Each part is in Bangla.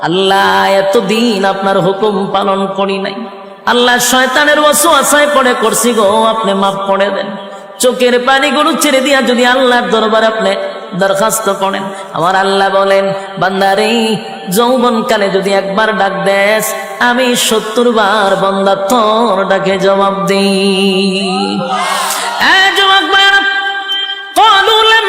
আল্লাহ, এতদিন আপনার হুকুম পালন করি নাই। আল্লাহ শয়তানের বসু আশায় পড়ে করছি গো, আপনি মাফ করে দেন। চোখের পানি পানিগুলো ছেড়ে দিয়া যদি আল্লাহর দরবার আপনি দরখাস্ত করেন। আমার আল্লাহ বলেন, বান্দারে, যৌবনকালে যদি একবার ডাক দেশ আমি সত্তর বার বন্দার তোর ডাকে জবাব দিই। জবাব কলুলাম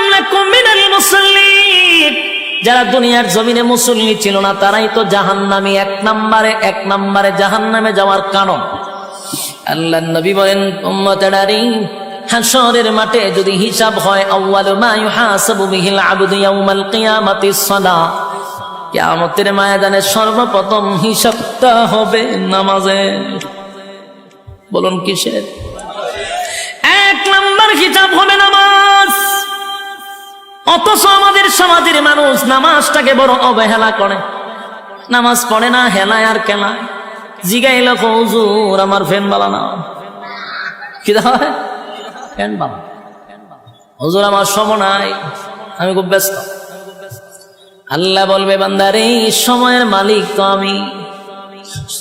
যারা দুনিয়ার জমিনে মুসল্লি ছিল না, তারাই তো জাহান জাহান্নামী, এক নম্বরে এক নম্বরে জাহান্নামে যাওয়ার কারণ। আল্লাহ নবী বলেন হাসরের মাঠে যদি হিসাব হয়, আউয়ালু মা ইউহাসাবু বিহিল আবদু ইয়াউমাল কিয়ামাতি সালাহ কিয়ামতের ময়দানে সর্বপ্রথম হিসাবটা হবে নামাজে বলুন কিসের? এক নম্বর হিসাব হবে নামাজ। অথচ আমাদের সমাজের মানুষ নামাজটাকে বড় অবহেলা করে। নামাজ পড়ে না, হেলায় আর কেলায়। জিগাইল হুজুর, আমার ফ্যান বালা না। কি হয়? ফ্যান বালা। হুজুর, আমার সম নাই, আমি খুব ব্যস্ত। আল্লাহ বলবে, বান্দারে সময়ের মালিক তো আমি।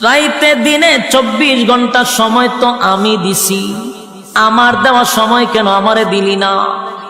রাইতে দিনে চব্বিশ ঘণ্টা সময় তো আমি দিছি। আমার দেওয়া সময় কেন আমারে দিলি না?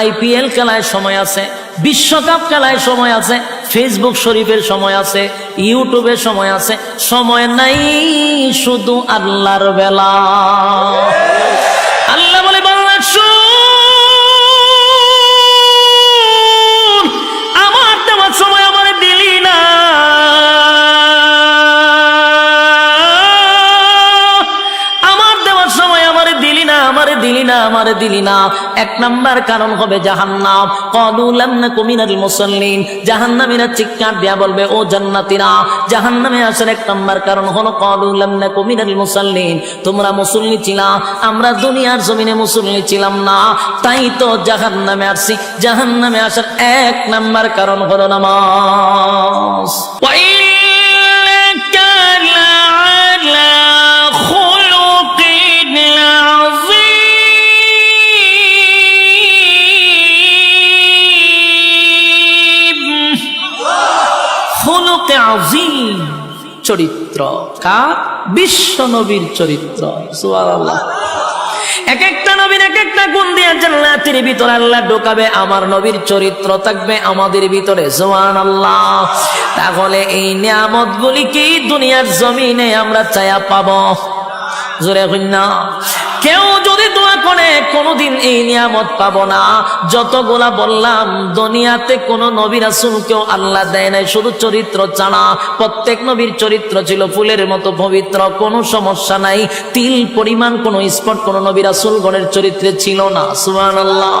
আইপিএল খেলায় সময় আছে, বিশ্বকাপ খেলায় সময় আছে, ফেসবুক শরীফের সময় আছে ইউটিউবের সময় আছে, সময় নাই শুধু আল্লাহর বেলা। না আমারে দিলি না এক নাম্বার কারণ হবে জাহান্নাম কদুলাম না কুমিনাল মুসল্লিন জাহান্নামীরা চিৎকার দেয়া বলবে ও জান্নাতীরা জাহান্নামে আসার এক নাম্বার কারণ হলো কদুলাম না কুমিনাল মুসল্লিন তোমরা মুসল্লি ছিলা আমরা দুনিয়ার জমিনে মুসল্লি ছিলাম না তাই তো জাহান্নামে আসছি জাহান্নামে আসার এক নাম্বার কারণ হলো নামাজ وإنك لعلى خلق عظيم চরিত্র। কা? বিশ্ব নবীর চরিত্র। এক একটা নবীর এক একটা গুণ দিয়ে জান্নাতের ভিতরে আল্লাহ ঢোকাবে, আমার নবীর চরিত্র থাকবে আমাদের ভিতরে। জোয়ান আল্লাহ তাহলে এই নিয়ামত গুলি কি দুনিয়ার জমিনে আমরা চায়া পাবো? জোরে না। কেউ যদি দোয়া করে, কোনোদিন এই নিয়ামত পাবো না। যতগুলা বললাম, দুনিয়াতে কোন নবী রাসুল কেউ আল্লাহ দেয় নাই, শুধু চরিত্র চানা প্রত্যেক নবীর চরিত্র ছিল ফুলের মতো পবিত্র, কোনো সমস্যা নাই। তিল পরিমাণ কোনো স্পট কোন নবী রাসুল গণের চরিত্রে ছিল না সুমান আল্লাহ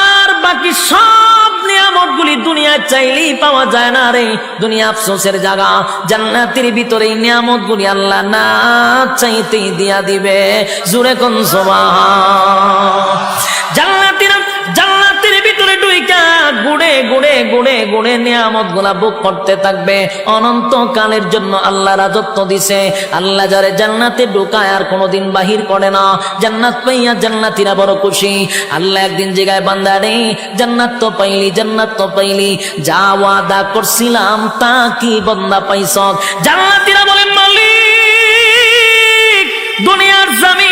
আর বাকি সব নিয়ামত গুলি দুনিয়া চাইলেই পাওয়া যায় না রে। দুনিয়া আফসোসের জায়গা, জান্নাতের ভিতরে এই নিয়ামত গুলি আল্লাহ না চাইতেই দিয়া দিবে। জুরে কোন জান্নাতিরা জান্নাতের ভিতরে ডুইকা গুড়ে গুড়ে গুড়ে গুড়ে নিয়ামতগুলা বুক করতে থাকবে। অনন্ত কালের জন্য আল্লাহ রাজত্ব দিছে। আল্লাহ যারে জান্নাতে ঢুকায় আর কোনোদিন বাহির করে না। জান্নাত পাইয়া জান্নাতিরা বড় খুশি। আল্লাহ একদিন জায়গায় বান্দারে জান্নাত তো পাইলি, জান্নাত তো পাইলি। যা ওয়াদা করছিলাম তা কি বন্দা পাইছ জান্নাতিরা বলেন, মালিক, দুনিয়ার জমিনে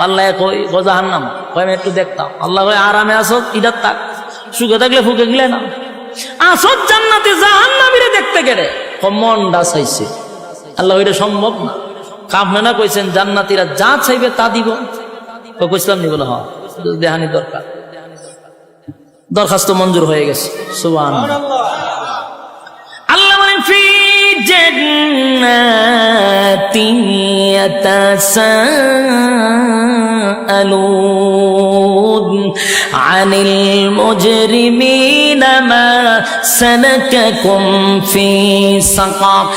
আল্লাহ কই গজাহার নাম কয়, আমি একটু দেখতাম। আল্লাহ কয়, আরামে আসো, ইদার তাক সুখে থাকলে ফুকে গেলে না আসত জান্নাতে, জাহান্নামীরে দেখতে গেলে। আল্লাহ সম্ভব না। কামনা কইছেন, জান্নাতীরা যা চাইবে তা দিব। বলে হ্যাঁ। দেহানি দরকার। দরখাস্ত মঞ্জুর হয়ে গেছে। সুবান আল্লাহ ফি جنات يتساءلون عن المجرمين ما سلككم في سقر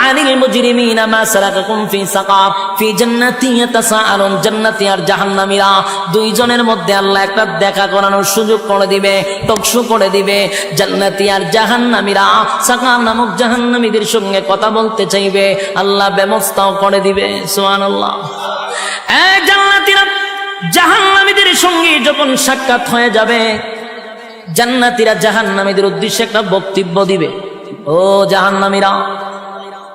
আনিল মুজরিমিনা মা সালাকাকুম ফি সাকার ফি জান্নাতি ইয়াতাসাআলুন, জান্নাতি আর জাহান্নামীরা। দুইজনের মধ্যে আল্লাহ একটা দেখা করানোর সুযোগ করে দিবে, টকশু করে দিবে। জান্নাতি আর জাহান্নামিরা সাকার নামক জাহান্নামীদের সঙ্গে কথা বলতে চাইবে। আল্লাহ ব্যবস্থাও করে দিবে, সুবহানাল্লাহ। এ জান্নাতীরা, জাহান্নামীদের সঙ্গে যখন সাক্ষাৎ হয়ে যাবে, জান্নাতীরা জাহান্নামীদের উদ্দেশ্যে একটা বক্তব্য দিবে। ও জাহান্নামীরা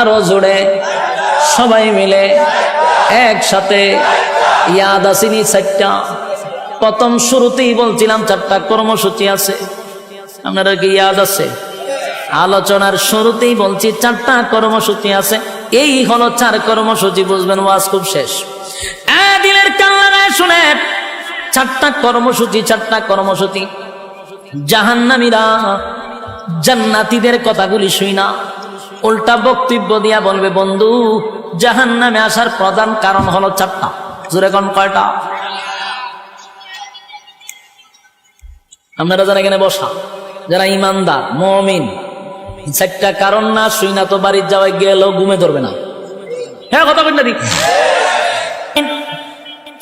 আরও জুড়ে সবাই মিলে একসাথে ইয়াদ আসিনি চারটা। প্রথম শুরুতেই বলছিলাম চারটা কর্মসূচি আছে। আপনারা কি ইয়াদ আছে? আলোচনার শুরুতেই বলছি চারটা কর্মসূচি আছে। এই হলো চার কর্মসূচি, বুঝবেন ওয়াজ খুব শেষ। এ দিলের কান্নায় শুনে চারটা কর্মসূচি চারটা কর্মসূচি। জাহান্নামীরা জান্নাতীদের কথাগুলি শুই না। উল্টা বক্তব্য দিয়া বলবে, বন্ধু জাহান নামে আসার প্রধান কারণ হলো চারটা। জোরে কোন কয়টা? আপনারা যারা এখানে বসা, যারা ইমানদার, মমিন, চারটা কারণ না শুই না তো বাড়ির যাওয়ায় গেলেও ঘুমে ধরবে না। হ্যাঁ কথা দিক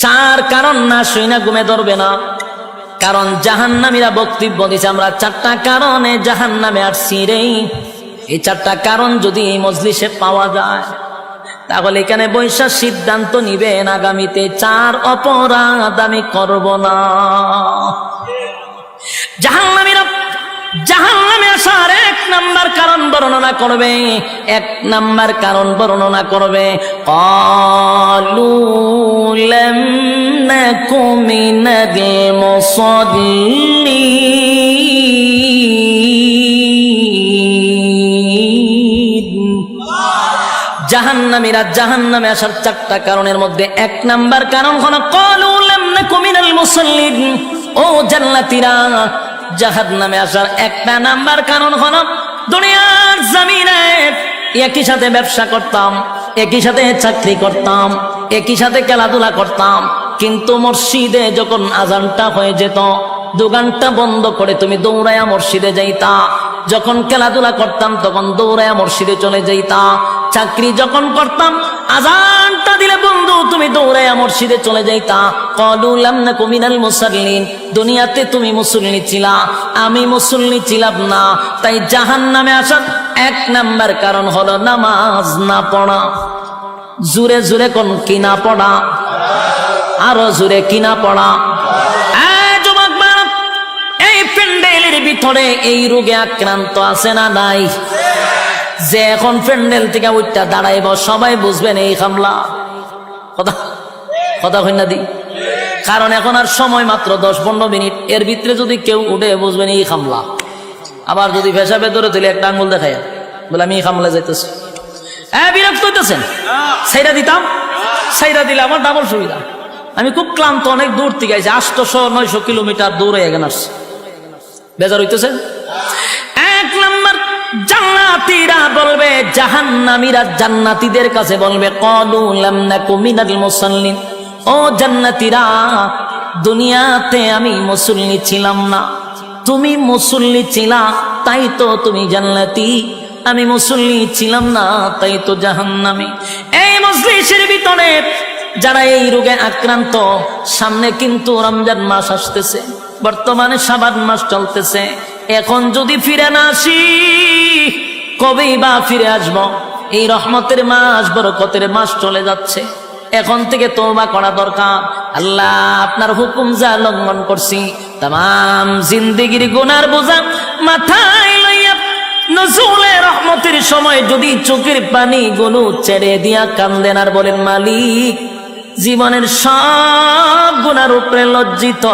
চার কারণ না শুই না ঘুমে ধরবে না। কারণ জাহান্নামীরা বক্তব্য দিছে, আমরা চারটা কারণে জাহান নামে আসছি রে। এই চারটা কারণ যদি এই মজলিসে পাওয়া যায়, তাহলে এখানে বৈশাখ সিদ্ধান্ত নিবেন আগামীতে চার অপরাধ আমি করব না। জাহাং জাহান্নামে আসার এক নাম্বার কারণ বর্ণনা করবে, এক নাম্বার কারণ বর্ণনা করবে কলুলম নাকুমিনাল মুসাল্লিন। জাহান্নামীরা জাহান্নামে আসার চারটা কারণের মধ্যে এক নাম্বার কারণ হলো কলুলাম মুসল্লিদ ও জান্নাতিরা ও নামে আসার একটা নাম্বার কারণ হলো, দুনিয়ার জমিনে একই সাথে ব্যবসা করতাম, একই সাথে চাকরি করতাম, একই সাথে খেলাধুলা করতাম, কিন্তু মসজিদে যখন আজানটা হয়ে যেত দোকানটা বন্ধ করে তুমি দৌড়ায়া মসজিদে যাইতা। যখন খেলাধুলা করতাম, তখন দৌড়ায়া মসজিদে চলে যাইতা। চাকরি যখন করতাম, আজানটা দিলে, বন্ধু, তুমি দৌড়ায়া মসজিদে চলে যাইতা। কলুলাম না কুমিনাল মুসাল্লিন। দুনিয়াতে তুমি মুসল্লি ছিলা। আমি মুসল্লি ছিলাম না। তাই জাহান নামে আসার এক নাম্বার কারণ হলো নামাজ না পড়া। জুরে জুরে কোন কিনা পড়া? আরও জুরে কিনা পড়া। ভিতরে এই রোগে আক্রান্ত আছে না নাই? যে এখন প্যান্ডেল থেকে উঠটা দাঁড়াইব, সবাই বুঝবেন এই খামলা কথা কথা কন্যা দি। কারণ এখন আর সময় মাত্র দশ পনেরো মিনিট। এর ভিতরে যদি কেউ উঠে, বুঝবেন এই খামলা আবার যদি পেশাবে ধরে তুলে একটা আঙ্গুল দেখায়, বলে, আমি এই খামলা যাইতেছি। হ্যাঁ বিরক্ত হইতেছেন? সেইটা দিতাম? সাইরা দিলে আমার ডাবল সুবিধা। আমি খুব ক্লান্ত, অনেক দূর থেকে আইছি। আটশো নয়শো কিলোমিটার দূরে এখানে আসছি বেজার হইতেছে? এক নম্বর জান্নাতীরা বলবে, জাহান্নামীরা জান্নাতীদের কাছে বলবে, কলু লাম নাকু মিনাল মুসাল্লিন। ও জান্নাতীরা, দুনিয়াতে আমি মুসল্লি ছিলাম না। তুমি মুসল্লি ছিলা, তাই তো তুমি জান্নাতি। আমি মুসল্লি ছিলাম না, তাই তো জাহান্নামী। এই মজলিসের ভিতরে যারা এই রোগে আক্রান্ত, সামনে কিন্তু রমজান মাস আসতেছে। বর্তমানে সাবান মাস চলতেছে। এখন যদি ফিরে না আসি, কবেই বা ফিরে আসব? এই রহমতের মাস, বরকতের মাস চলে যাচ্ছে। এখন থেকে তোবা করা দরকার। আল্লাহ আপনার হুকুম যা লঙ্ঘন করছি, তাম জিন্দিগির গুনার বোঝা মাথায় লইয়া নজরুলের রহমতের সময় যদি চোখের পানি গুলো ছেড়ে দিয়া কান্দেন আর বলেন, মালিক, জীবনের সব গুণার উপরে লজ্জিত।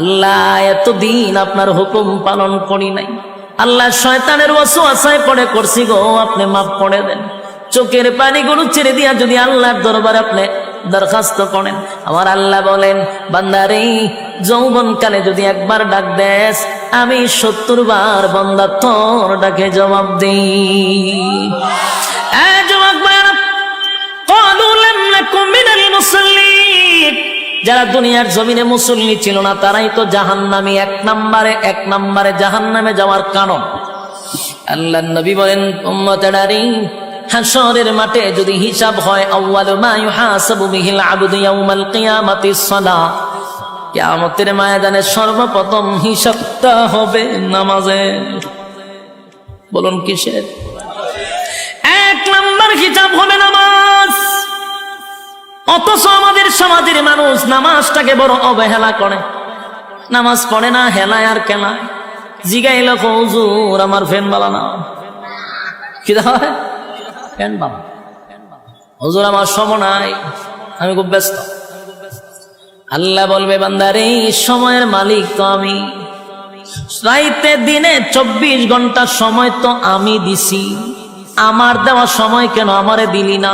আল্লাহ এতদিন আপনার হুকুম পালন করি নাই আল্লাহ শয়তানের ওয়াসু আশায় পড়ে করছি গো আপনি মাফ করে দেন চোখের পানিগুলো ছেড়ে দিয়া যদি আল্লাহর দরবারে আপনি দরখাস্ত করেন আমার আল্লাহ বলেন বান্দারে যৌবন কালে যদি একবার ডাক দেস আমি সত্তর বার বন্দা তোর ডাকে জবাব দিই এ যুবক ভাইরা, قالوا لم نكن من المصلين যারা দুনিয়ার জমিনে মুসল্লি ছিল না, তারাই তো জাহান্নামী, এক নম্বরে এক নম্বরে জাহান্নামে যাওয়ার কারণ। আল্লাহ নবী বলেন হাসরের মাঠে যদি হিসাব হয়, আউয়ালু মা ইউহাসাবু বিহিল আবদু ইয়াউমাল কিয়ামাতি সালাহ কিয়ামতের ময়দানে সর্বপ্রথম হিসাবটা হবে নামাজে বলুন কিসের? এক নম্বর হিসাব হবে নামাজ। অথচ আমাদের সমাজের মানুষ নামাজটাকে বড় অবহেলা করে। নামাজ পড়ে না, হেলায় আর খেলায় জিগাইল হুজুর, আমার ফ্যান বালা না। কি হয় ফ্যান বালা। হুজুর, আমার সম নাই, আমি খুব ব্যস্ত। আল্লাহ বলবে, বান্দারে, এই সময়ের মালিক তো আমি। রাইতে দিনে চব্বিশ ঘণ্টা সময় তো আমি দিছি। আমার দেওয়া সময় কেন আমারে দিলি না?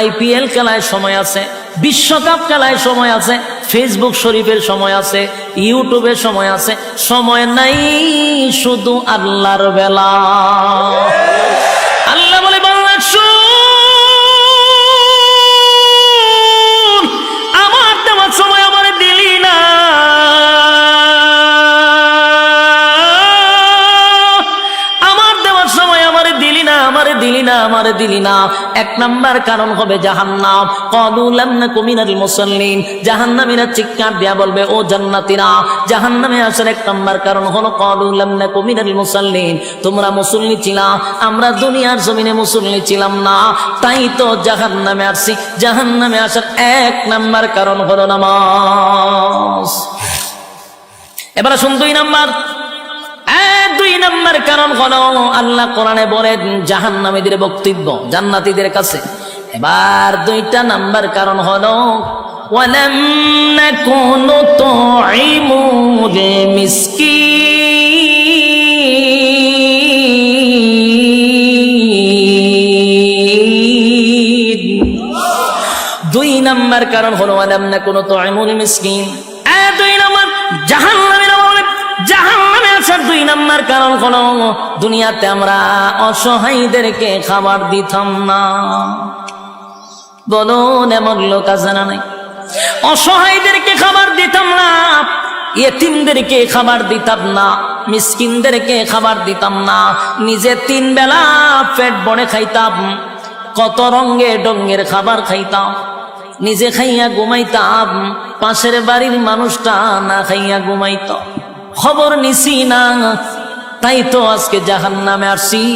আইপিএল খেলায় সময় আছে, বিশ্বকাপ খেলায় সময় আছে, ফেসবুক শরীফের সময় আছে ইউটিউবের সময় আছে, সময় নাই শুধু আল্লাহর বেলা। আল্লাহ বলে আমার দেওয়ার সময় আমার দিলি না। আমার দেওয়ার সময় আমার দিলি না, আমারে দিলি না, আমারে দিলি না। নাম্বার কারণ হবে জাহান্নাম। কদুলাম না কুমিনাল মুসল্লিন। জাহান্নামীরা চিৎকার দিয়া বলবে, ও জান্নাতীরা, জাহান্নামে আসার এক নাম্বার কারণ হলো কদুলাম না কুমিনাল মুসল্লিন। তোমরা মুসল্লি ছিলা, আমরা দুনিয়ার জমিনে মুসল্লি ছিলাম না। তাই তো জাহান্নামে আসছি। জাহান্নামে আসার এক নাম্বার কারণ হলো নামাজ। এবারে শুন দুই নাম্বার। দুই নম্বর কারণ হলো আল্লাহ কোরআনে বলেন জাহান্নামীদের বক্তব্য, জান্নাতীদের কাছে। এবার দুইটা নাম্বার কারণ হলো দুই নাম্বার কারণ হলো কোনো তো এমন মিসকিন এ দুই নাম্বার জাহান নামে জাহান নামে আসার দুই নাম্বার কারণ হলো, দুনিয়াতে আমরা অসহায়ীদেরকে খাবার দিতাম না। বলুন, এমন লোক আছে না নাই? অসহায়ীদেরকে খাবার দিতাম না এতিমদেরকে খাবার দিতাম না, মিসকিনদেরকে খাবার দিতাম না, নিজে তিন বেলা পেট বড়ে খাইতাম, কত রঙ্গে ডঙ্গের খাবার খাইতাম, নিজে খাইয়া ঘুমাইতাম, পাশের বাড়ির মানুষটা না খাইয়া ঘুমাইত। খবর নিছি না। তাই তো আজকে জাহান নামে আসি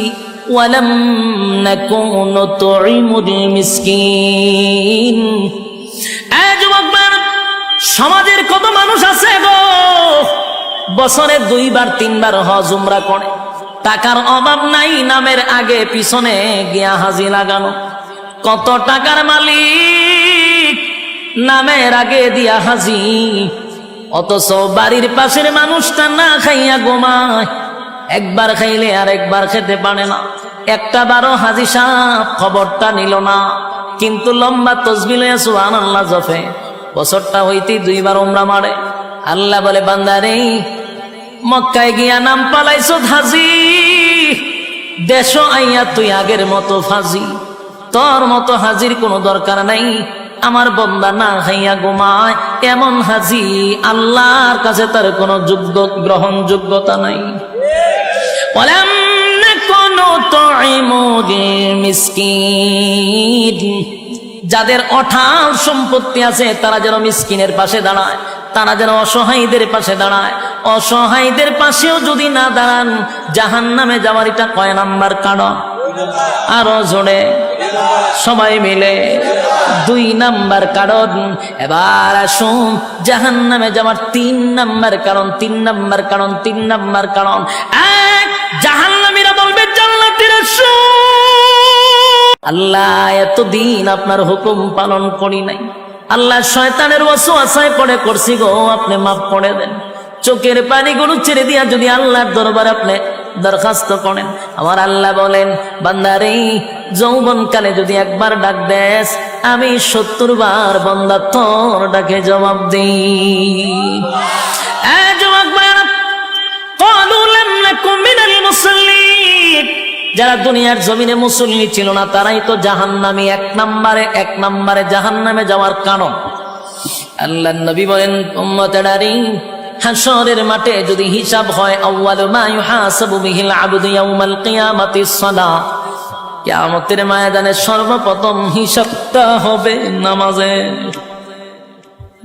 এ সমাজের কত মানুষ আছে গো? বছরে দুইবার, তিনবার হজুমরা করে। টাকার অভাব নাই, নামের আগে পিছনে গিয়া হাজি লাগানো। কত টাকার মালিক, নামের আগে দিয়া হাজি। অথচ বাড়ির পাশের মানুষটা না খাইয়া গোমায় একবার খাইলে আর একবার খেতে পারে না। একটা বারো হাজি সাহ খবরটা নিল না। কিন্তু লম্বা তসবিল আল্লাহ জফে বছরটা হইতেই দুইবার ওমরা মারে। আল্লাহ বলে বান্দারে মক্কায় গিয়া নাম পালাইছো হাজি। দেশ আইয়া তুই আগের মতো ফাজি। তোর মতো হাজির কোনো দরকার নাই। আমার বন্দা না হাইয়া গুমায় এমন হাজি? আল্লাহর কাছে তার কোনো যোগ্য গ্রহণ যোগ্যতা নাই বলেন যাদের অঠাল সম্পত্তি আছে, তারা যেন মিসকিনের পাশে দাঁড়ায়, তারা যেন অসহায়ীদের পাশে দাঁড়ায়। অসহায়ীদের পাশেও যদি না দাঁড়ান জাহান নামে যাওয়ার এটা কয় নাম্বার কারণ? আরও জোরে। সবাই মিলে দুই নাম্বার কারণ। এবার আসুন জাহান নামে যাওয়ার তিন নাম্বার কারণ, তিন নাম্বার কারণ, তিন নাম্বার কারণ। এক জাহান নামীরা বলবে, জান্নাতিরা আল্লাহ এতদিন আপনার হুকুম পালন করি নাই। আল্লাহ শয়তানের ওয়াসওয়াসায় পড়ে করছি গো, আপনি মাফ করে দেন। চোখের পানিগুলো ছেড়ে দিয়া যদি আল্লাহর দরবার আপনি দরখাস্ত করেন। আমার আল্লাহ বলেন, বান্দারে যৌবনকালে যদি একবার ডাক দেস, আমি সত্তর বার বন্দা তোর ডাকে জবাব দিই। যারা দুনিয়ার জমিনে মুসল্লি ছিল না, তারাই তো জাহান নামে এক নাম্বারে এক নাম্বারে জাহান নামে যাওয়ার কারণ। আল্লাহ নবী বলেন হাসরের মাঠে যদি হিসাব হয় আউ্বাল মায়ু হাসবু মিহিল আবদু ইয়াউমাল কিয়ামাতিস সালাহ। কিয়ামতের ময়দানে সর্বপ্রথম হিসাবটা হবে নামাজে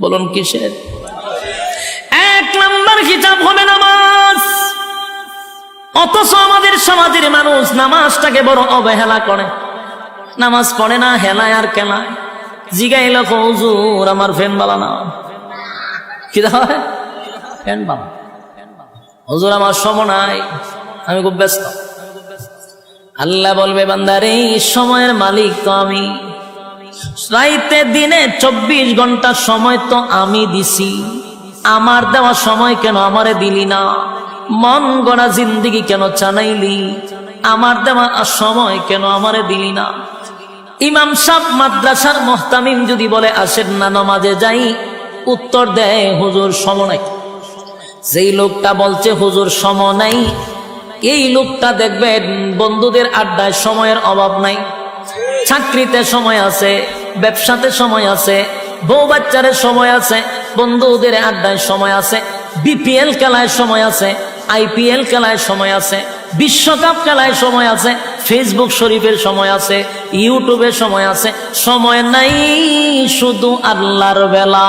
বলুন কিসের? এক নম্বর হিসাব হবে নামাজ। অথচ আমাদের সমাজের মানুষ নামাজটাকে বড় অবহেলা করে। নামাজ পড়ে না, হেলায় আর কেলায়। জিগাইল হুজুর, আমার ফ্যান বালা না। কি হয় ফ্যান বালা। হজুর, আমার সম নাই, আমি খুব ব্যস্ত। আল্লাহ বলবে, বান্দারে, এই সময়ের মালিক তো আমি। রাইতে দিনে চব্বিশ ঘণ্টা সময় তো আমি দিছি। আমার দেওয়া সময় কেন আমারে দিলি না? মন গড়া জিন্দিগি কেন চানাইলি আমার দেওয়া সময় কেন আমারে দিলি না? ইমাম সাহ মাদ্রাসার মোহতামিম যদি বলে, আসেন না, নমাজে যাই। উত্তর দেয়, হুজুর সম নাই। যেই লোকটা বলছে, হুজুর সম নাই। এই লোকটা দেখবেন বন্ধুদের আড্ডায় সময়ের অভাব নাই। চাকরিতে সময় আছে, ব্যবসাতে সময় আছে, বউ বাচ্চারে সময় আছে, বন্ধুদের আড্ডায় সময় আছে, বিপিএল খেলায় সময় আছে, আইপিএল খেলায় সময় আছে, বিশ্বকাপ খেলায় সময় আছে, ফেসবুক শরীফের সময় আছে ইউটিউবের সময় আছে, সময় নাই শুধু আল্লাহর বেলা।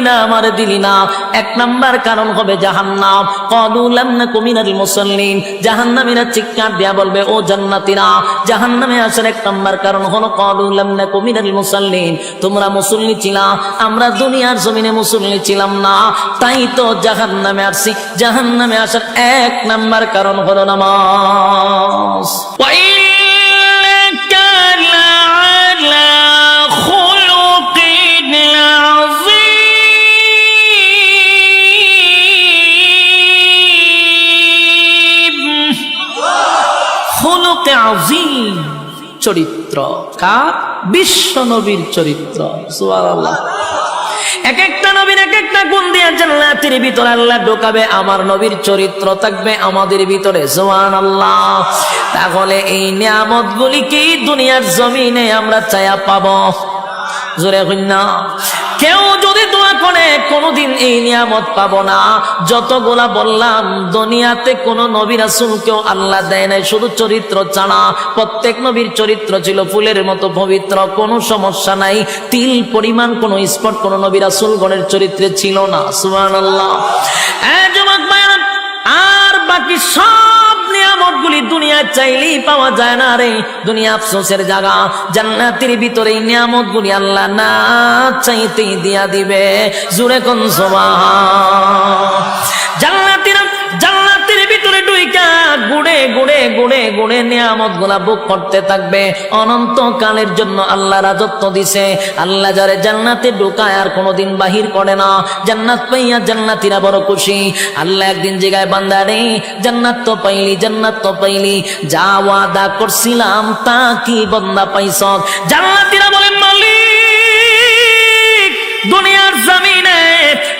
না আমার দিলি না এক নাম্বার কারণ হবে জাহান্নাম কদুলাম না কুমিনাল মুসল্লিন জাহান্নামীরা চিৎকার দেয়া বলবে ও জান্নাতীরা জাহান্নামে আসার এক নাম্বার কারণ হলো কদুলাম না কুমিনাল মুসল্লিন তোমরা মুসল্লি ছিলা আমরা দুনিয়ার জমিনে মুসল্লি ছিলাম না তাই তো জাহান্নামে আসছি জাহান্নামে আসার এক নাম্বার কারণ হলো নামাজ وإنك لعلى চরিত্র। কার বিশ্ব নবীর চরিত্র। এক একটা নবীর এক একটা গুণ দিয়ে জান্নাতের ভিতরে আল্লাহ ঢোকাবে, আমার নবীর চরিত্র থাকবে আমাদের ভিতরে। জোয়ান আল্লাহ তাহলে এই নিয়ামত গুলিকেই দুনিয়ার জমিনে আমরা চায়া পাব? জোরে না। কেউ যদি দোয়া করে, কোনোদিন এই নিয়ামত পাবো না। যতগুলা বললাম, দুনিয়াতে কোন নবী রাসূল কেউ আল্লাহ দেয় নাই, শুধু চরিত্র ছাড়া। প্রত্যেক নবীর চরিত্র ছিল ফুলের মতো পবিত্র, কোনো সমস্যা নাই। তিল পরিমাণ কোনো স্পট কোন নবী রাসূল গণের চরিত্রে ছিল না, সুবহানাল্লাহ। আল্লাহ আর বাকি সব নিয়ামত গুলি দুনিয়া চাইলেই পাওয়া যায় না রে। দুনিয়া আফসোসের জায়গা। জান্নাতের ভিতরে নিয়ামতগুলি নিয়ামত গুলি আল্লাহ না চাইতেই দিয়া দিবে। জুড়ে কোন জান্নাতের ভিতরে গুড়ে গুড়ে গুড়ে গুড়ে নিয়ামতগুলা বুক করতে থাকবে। অনন্ত কালের জন্য আল্লাহ রাজত্ব দিছে। আল্লাহ যারে জান্নাতে ঢুকায় আর কোনোদিন বাহির করে না। জান্নাত পাইয়া জান্নাতিরা বড় খুশি। আল্লাহ একদিন জায়গায় বান্দা রে, জান্নাত তো পাইলি, জান্নাত তো পাইলি। যা ওয়াদা করছিলাম তা কি বন্দা পাইছ? জান্নাতিরা বলেন, মালিক, দুনিয়ার জমিনে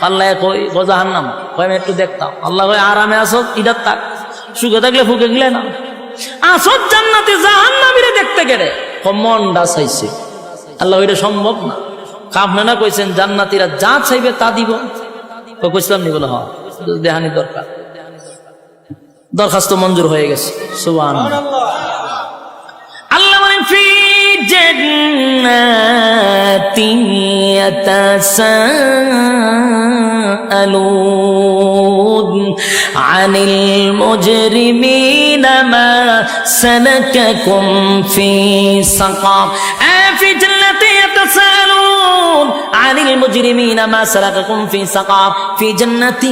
আল্লাহ কই গোজাহান নাম একটু দেখতাম। আল্লাহ কই আরামে ইদার তাক। সুখে থাকলে ফুকে গেলে না। আসত জান্নাতে জাহান নামিরে দেখতে গেলে আল্লাহ এটা সম্ভব না। কাপনে না কইছেন, জান্নাতিরা যা চাইবে তা দিব। কইছিলাম নি বলে হ্যাঁ। দেহানি দরকার। দরখাস্ত মঞ্জুর হয়ে গেছে। আল্লাহ বলেন, ফি جنات يتساءلون عن المجرمين ما سلككم في سقر. আনিল মুজরিমিনা মা সারাকাকুম ফি সাকাফ ফি জান্নাতি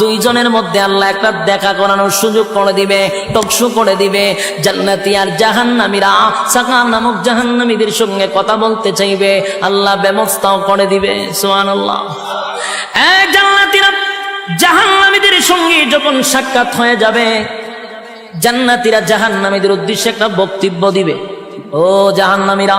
দুইজনের মধ্যে দেখা করানোর সুযোগ করে দিবে, টকশু করে দিবে। নামক জাহান্নামীদের সঙ্গে কথা বলতে চাইবে। আল্লাহ ব্যবস্থাও করে দিবে জান্নাতীরা জাহান্নামীদের সঙ্গে যখন সাক্ষাৎ হয়ে যাবে, জান্নাতীরা জাহান্নামীদের উদ্দেশ্যে একটা বক্তব্য দিবে। ও জাহান্নামীরা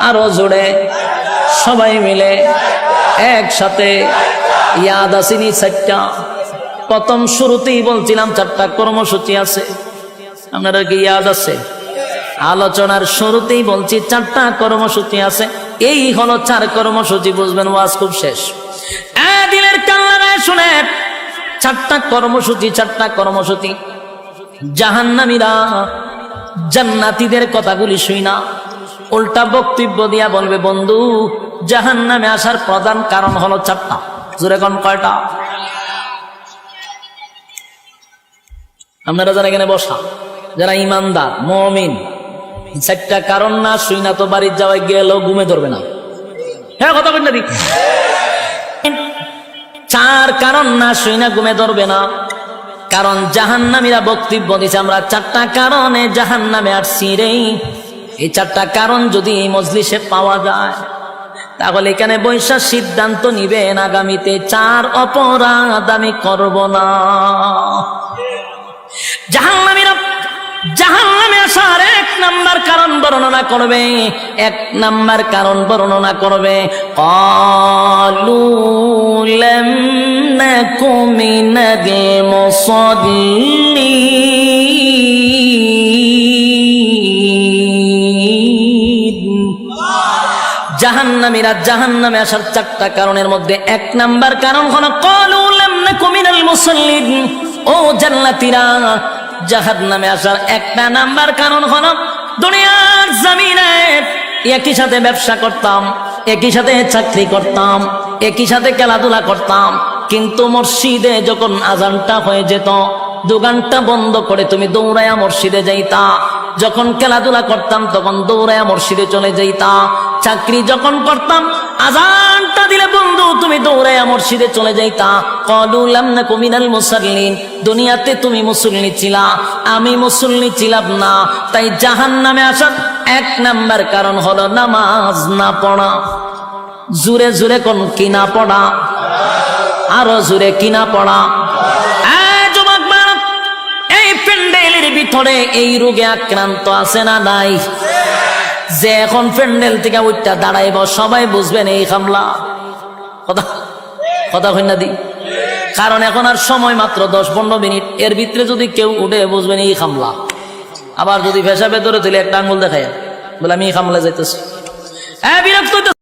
আরও জুড়ে সবাই মিলে একসাথে ইয়াদ আসিনি চারটা। প্রথম শুরুতেই বলছিলাম চারটা কর্মসূচি আছে। আপনারা কি ইয়াদ আছে? আলোচনার শুরুতেই বলছি চারটা কর্মসূচি আছে। এই হলো চার কর্মসূচি, বুঝবেন ওয়াজ খুব শেষ। এ দিলের কান লাগায় শুনে। চারটা কর্মসূচি চারটা কর্মসূচি। জাহান্নামীরা জান্নাতীদের কথাগুলি শুই না। উল্টা বক্তব্য দিয়া বলবে, বন্ধু জাহান নামে আসার প্রধান কারণ হলো চারটা। জোরে কোন কয়টা? আপনারা যারা এখানে বসা যারা ইমানদার, মমিন চারটা কারণ না শুই না তো বাড়ির যাওয়ায় গেলেও ঘুমে ধরবে না। হ্যাঁ কথা বল না চার কারণ না শুই না ঘুমে ধরবে না। কারণ জাহান্নামীরা বক্তব্য দিছে, আমরা চারটা কারণে জাহান্নামে আসছি রে। এই চারটা কারণ যদি এই মজলিসে পাওয়া যায়, তাহলে এখানে বৈশাখ সিদ্ধান্ত নিবেন আগামীতে, চার অপরাধ আমি করব না। জাহান্নামীরা, জাহান্নামে আসার এক নাম্বার কারণ বর্ণনা করবে, এক নাম্বার কারণ বর্ণনা করবে কলুলম কুমিনদে মুসল্লি জাহান্নামীরা জাহান্নামে আসার চারটা কারণের মধ্যে এক নাম্বার কারণ হলো ক্বালু লাম নাকু মিনাল মুসাল্লিন। ও জান্নাতীরা, জাহান্নামে আসার একটা নাম্বার কারণ হলো, দুনিয়ার জমিনে একই সাথে ব্যবসা করতাম, একই সাথে চাকরি করতাম, একই সাথে খেলাধুলা করতাম, কিন্তু মসজিদে যখন আজানটা হয়ে যেত দোকানটা বন্ধ করে তুমি দৌড়ায়া মসজিদে যাইতা। যখন খেলাধুলা করতাম, তখন দৌড়ায়া মসজিদে চলে যাইতা। চাকরি যখন করতাম, আজানটা দিলে, বন্ধু, তুমি দৌড়ায়া মসজিদে চলে যাইতা। কলুলাম না কুমিনাল মুসাল্লিন। দুনিয়াতে তুমি মুসল্লি ছিলা। আমি মুসল্লি ছিলাম না। তাই জাহান নামে আসার এক নাম্বার কারণ হলো নামাজ না পড়া। জুরে জুরে কোন কিনা পড়া? আরও জুরে কিনা পড়া? ভিতরে এই রোগে আক্রান্ত আছে না নাই? যে এখন প্যান্ডেল থেকে উঠটা দাঁড়াইব, সবাই বুঝবেন এই হামলা। কথা কথা না দি? কারণ এখন আর সময় মাত্র দশ পনেরো মিনিট। এর ভিতরে যদি কেউ উঠে, বুঝবেন এই হামলা। আবার যদি ভেসা ভেতরে তুলে একটা আঙ্গুল দেখায়, বলে আমি এই হামলা যাইতেছি। হ্যাঁ বিরক্ত।